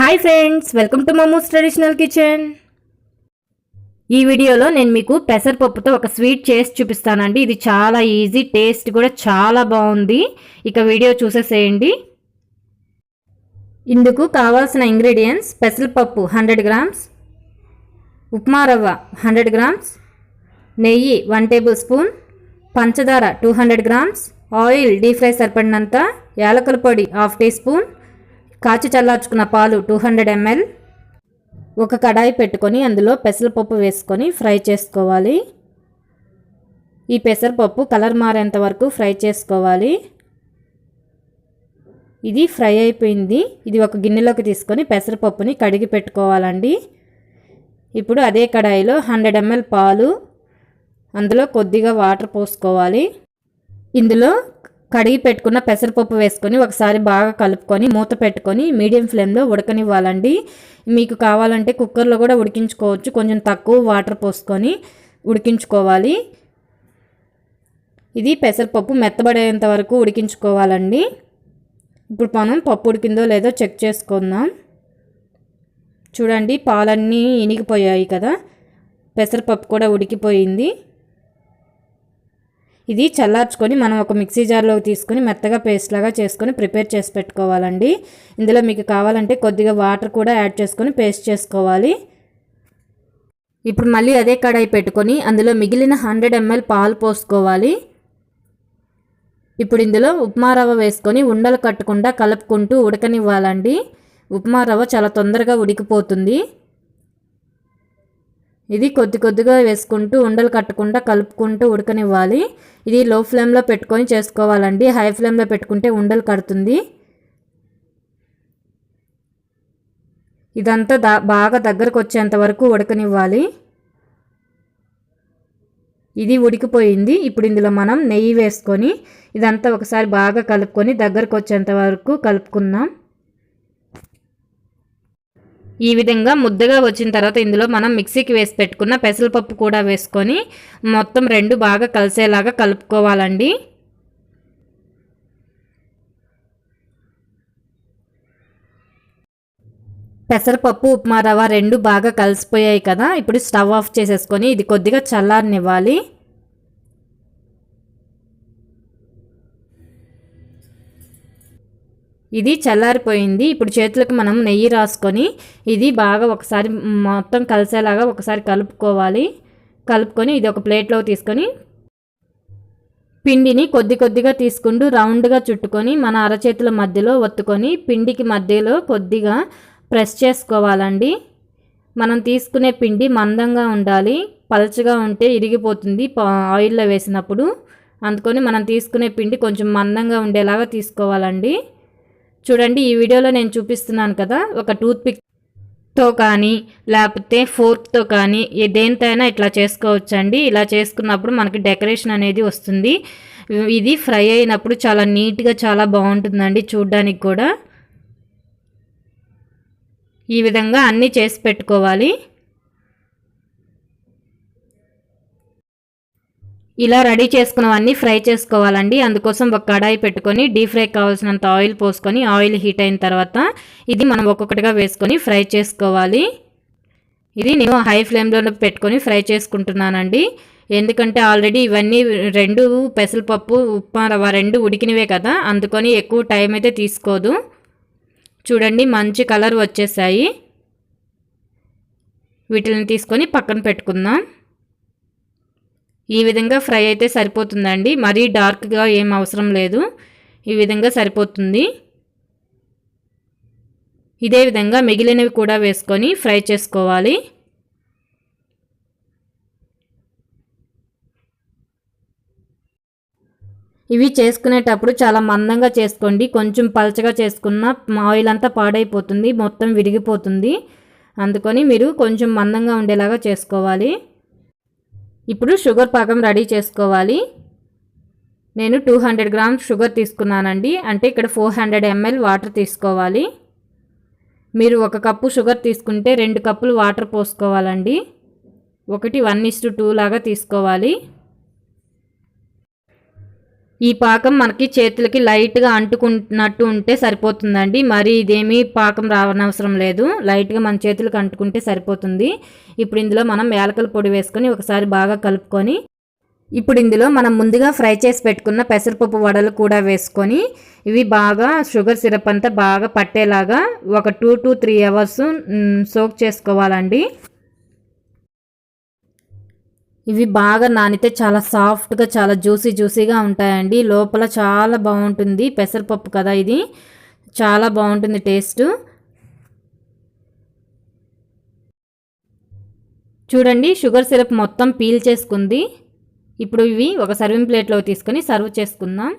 Hi friends welcome to Mamu's traditional kitchen. ఈ వీడియోలో నేను మీకు పెసరపప్పుతో ఒక స్వీట్ చేసి చూపిస్తానండి. ఇది చాలా ఈజీ టేస్ట్ కూడా చాలా బాగుంది. ఇక వీడియో చూసేసేయండి. ఇందుకు కావాల్సిన ఇంగ్రీడియంట్స్ పెసరపప్పు హండ్రెడ్ గ్రామ్స్ ఉప్మా రవ్వ హండ్రెడ్ గ్రామ్స్ నెయ్యి వన్ టేబుల్ స్పూన్ పంచదార two hundred grams oil deep fry సరిపడినంత యాలకుల పొడి హాఫ్ టీ స్పూన్ కాచి చల్లార్చుకున్న పాలు టూ హండ్రెడ్ ఎంఎల్. ఒక కడాయి పెట్టుకొని అందులో పెసరపప్పు వేసుకొని ఫ్రై చేసుకోవాలి. ఈ పెసరపప్పు కలర్ మారేంత వరకు ఫ్రై చేసుకోవాలి. ఇది ఫ్రై అయిపోయింది. ఇది ఒక గిన్నెలోకి తీసుకొని పెసరపప్పుని కడిగి పెట్టుకోవాలండి. ఇప్పుడు అదే కడాయిలో హండ్రెడ్ ఎంఎల్ పాలు. అందులో కొద్దిగా వాటర్ పోసుకోవాలి. ఇందులో కడిగి పెట్టుకున్న పెసరపప్పు వేసుకొని ఒకసారి బాగా కలుపుకొని మూత పెట్టుకొని మీడియం ఫ్లేమ్లో ఉడకనివ్వాలండి. మీకు కావాలంటే కుక్కర్లో కూడా ఉడికించుకోవచ్చు. కొంచెం తక్కువ వాటర్ పోసుకొని ఉడికించుకోవాలి. ఇది పెసరపప్పు మెత్తబడేంత వరకు ఉడికించుకోవాలండి. ఇప్పుడు మనం పప్పు ఉడికిందో లేదో చెక్ చేసుకుందాం. చూడండి పాలన్నీ ఇనిగిపోయాయి కదా. పెసరపప్పు కూడా ఉడికిపోయింది. ఇది చల్లార్చుకొని మనం ఒక మిక్సీ జార్లోకి తీసుకొని మెత్తగా పేస్ట్ లాగా చేసుకొని ప్రిపేర్ చేసి పెట్టుకోవాలండి. ఇందులో మీకు కావాలంటే కొద్దిగా వాటర్ కూడా యాడ్ చేసుకొని పేస్ట్ చేసుకోవాలి. ఇప్పుడు మళ్ళీ అదే కడాయి పెట్టుకొని అందులో మిగిలిన హండ్రెడ్ ఎంఎల్ పాలు పోసుకోవాలి. ఇప్పుడు ఇందులో ఉప్మా రవ్వ వేసుకొని ఉండలు కట్టకుండా కలుపుకుంటూ ఉడకనివ్వాలండి. ఉప్మా రవ్వ చాలా తొందరగా ఉడికిపోతుంది. ఇది కొద్ది కొద్దిగా వేసుకుంటూ ఉండలు కట్టకుండా కలుపుకుంటూ ఉడకనివ్వాలి. ఇది లో ఫ్లేమ్లో పెట్టుకొని చేసుకోవాలండి. హై ఫ్లేమ్లో పెట్టుకుంటే ఉండలు కడుతుంది. ఇదంతా దా బాగా దగ్గరకు వచ్చేంత వరకు ఉడకనివ్వాలి. ఇది ఉడికిపోయింది. ఇప్పుడు ఇందులో మనం నెయ్యి వేసుకొని ఇదంతా ఒకసారి బాగా కలుపుకొని దగ్గరకు వచ్చేంత వరకు కలుపుకుందాం. ఈ విధంగా ముద్దగా వచ్చిన తర్వాత ఇందులో మనం మిక్సీకి వేసి పెట్టుకున్న పెసరపప్పు కూడా వేసుకొని మొత్తం రెండు బాగా కలిసేలాగా కలుపుకోవాలండి. పెసరపప్పు ఉప్మా రవ్వ రెండు బాగా కలిసిపోయాయి కదా. ఇప్పుడు స్టవ్ ఆఫ్ చేసేసుకొని ఇది కొద్దిగా చల్లారనివ్వాలి. ఇది చల్లారిపోయింది. ఇప్పుడు చేతులకు మనం నెయ్యి రాసుకొని ఇది బాగా ఒకసారి మొత్తం కలిసేలాగా ఒకసారి కలుపుకోవాలి. కలుపుకొని ఇది ఒక ప్లేట్లో తీసుకొని పిండిని కొద్ది కొద్దిగా తీసుకుంటూ రౌండ్గా చుట్టుకొని మన అరచేతుల మధ్యలో ఒత్తుకొని పిండికి మధ్యలో కొద్దిగా ప్రెస్ చేసుకోవాలండి. మనం తీసుకునే పిండి మందంగా ఉండాలి. పలచగా ఉంటే ఇరిగిపోతుంది ఆయిల్లో వేసినప్పుడు. అందుకొని మనం తీసుకునే పిండి కొంచెం మందంగా ఉండేలాగా తీసుకోవాలండి. చూడండి ఈ వీడియోలో నేను చూపిస్తున్నాను కదా ఒక టూత్ పిక్తో కానీ లేకపోతే ఫోర్క్తో కానీ దేనితైనా ఇట్లా చేసుకోవచ్చండి. ఇలా చేసుకున్నప్పుడు మనకి డెకరేషన్ అనేది వస్తుంది. ఇది ఫ్రై అయినప్పుడు చాలా నీట్గా చాలా బాగుంటుందండి చూడ్డానికి కూడా. ఈ విధంగా అన్నీ చేసి పెట్టుకోవాలి. ఇలా రెడీ చేసుకున్నవన్నీ ఫ్రై చేసుకోవాలండి. అందుకోసం ఒక కడాయి పెట్టుకొని డీప్ ఫ్రై కావాల్సినంత ఆయిల్ పోసుకొని ఆయిల్ హీట్ అయిన తర్వాత ఇది మనం ఒక్కొక్కటిగా వేసుకొని ఫ్రై చేసుకోవాలి. ఇది నేను హై ఫ్లేమ్లో పెట్టుకొని ఫ్రై చేసుకుంటున్నానండి. ఎందుకంటే ఆల్రెడీ ఇవన్నీ రెండు పెసరపప్పు ఉప్మా రవ్వ రెండు ఉడికినవే కదా అందుకొని ఎక్కువ టైం అయితే తీసుకోదు. చూడండి మంచి కలర్ వచ్చేసాయి. వీటిని తీసుకొని పక్కన పెట్టుకుందాం. ఈ విధంగా ఫ్రై అయితే సరిపోతుందండి. మరీ డార్క్గా ఏం అవసరం లేదు. ఈ విధంగా సరిపోతుంది. ఇదే విధంగా మిగిలినవి కూడా వేసుకొని ఫ్రై చేసుకోవాలి. ఇవి చేసుకునేటప్పుడు చాలా మందంగా చేసుకోండి. కొంచెం పలచగా చేసుకున్న ఆయిల్ అంతా పాడైపోతుంది. మొత్తం విరిగిపోతుంది. అందుకని మీరు కొంచెం మందంగా ఉండేలాగా చేసుకోవాలి. ఇప్పుడు షుగర్ పాకం రెడీ చేసుకోవాలి. నేను టూ హండ్రెడ్ గ్రామ్స్ షుగర్ తీసుకున్నానండి. అంటే ఇక్కడ ఫోర్ హండ్రెడ్ ఎంఎల్ వాటర్ తీసుకోవాలి. మీరు ఒక కప్పు షుగర్ తీసుకుంటే రెండు కప్పులు వాటర్ పోసుకోవాలండి. ఒకటి వన్ ఇస్ టూ లాగా తీసుకోవాలి. ఈ పాకం మనకి చేతులకి లైట్గా అంటుకున్నట్టు ఉంటే సరిపోతుందండి. మరి ఇదేమీ పాకం రావనవసరం లేదు. లైట్గా మన చేతులకు అంటుకుంటే సరిపోతుంది. ఇప్పుడు ఇందులో మనం యాలకల పొడి వేసుకొని ఒకసారి బాగా కలుపుకొని ఇప్పుడు ఇందులో మనం ముందుగా ఫ్రై చేసి పెట్టుకున్న పెసరపప్పు వడలు కూడా వేసుకొని ఇవి బాగా షుగర్ సిరప్ అంతా బాగా పట్టేలాగా ఒక two to three hours soak చేసుకోవాలండి. ఇవి బాగా నానితే చాలా సాఫ్ట్గా చాలా జ్యూసీ జ్యూసీగా ఉంటాయండి. లోపల చాలా బాగుంటుంది. పెసరపప్పు కదా ఇది. చాలా బాగుంటుంది టేస్ట్. చూడండి షుగర్ సిరప్ మొత్తం పీల్ చేసుకుంది. ఇప్పుడు ఇవి ఒక సర్వింగ్ ప్లేట్లో తీసుకొని సర్వ్ చేసుకుందాం.